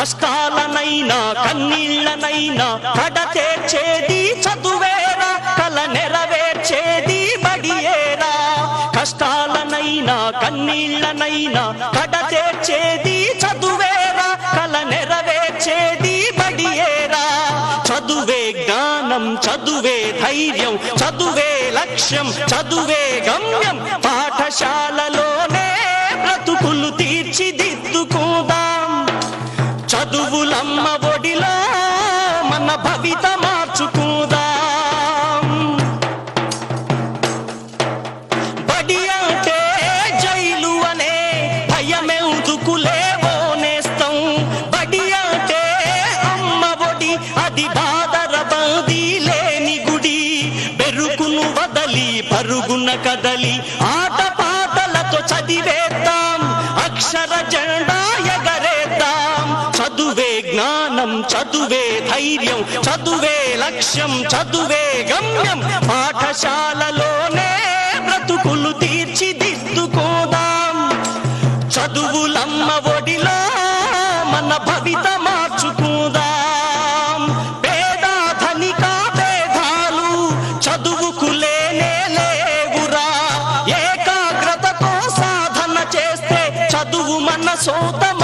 కష్టాలనైనా కన్నీళ్ళనైనా కడ తీర్చేది చదువేరా కల నెరవేర్చేది బడియేరా. కష్టాలనైనా కన్నీళ్ళనైనా కడ తీర్చేది చదువేరా కల నెరవేర్చేది బడియేరా. చదువే జ్ఞానం చదువే ధైర్యం చదువే లక్ష్యం చదువే గమ్యం. పాఠశాలలోనే బ్రతుకులు తీర్చిదిద్దుకుందాం. చదువులమ్మ ఒడిలో మన భవిత మార్చుకుందాం. బడి అంటే జైలు అనే భయమెందుకులేవో నేస్తం. బడి అంటే అమ్మ ఒడి అది బాధర బందీ లేని గుడి. బెరుకును వదలి పరుగున కదలి ఆట పాటలతో చదివేద్దాం. అక్షర జెండా జ్ఞానం చదువే ధైర్యం చదువే లక్ష్యం చదువే గమ్యం. పాఠశాలలోనే బ్రతుకులు తీర్చిదిద్దుకోదాం. చదువులమ్మ ఒడిలో మన భవిత మార్చుకుందాం. పేద ధనిక భేదాలు చదువుకు లేనే లేవురా. ఏకాగ్రతతో సాధన చేస్తే చదువు మన సోతం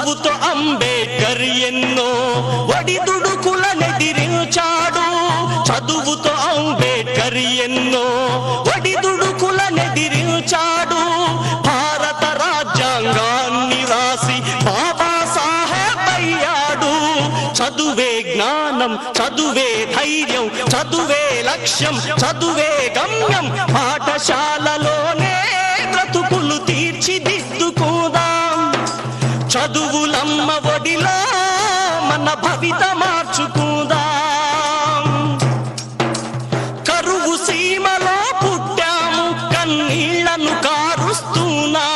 చదువుతో అంబేద్కర్ ఎన్నో ఒడిదుడుకుల నెదిరించాడు చదువుతో అంబేద్కర్ ఎన్నో ఒడిదుడుకుల నెదిరించాడు భారత రాజ్యాంగాన్ని రాసి బాబా సాహెబ్ అయ్యాడు. చదువే జ్ఞానం చదువే ధైర్యం చదువే లక్ష్యం చదువే గమ్యం. పాఠశాలలోనే బ్రతుకులు తీర్చిదిద్దుకోదా. చదువులమ్మ ఒడిలా మన భవిత మార్చుకుందాం. కరువు సీమలో పుట్టాము కన్నీళ్ళను కారుస్తున్నా.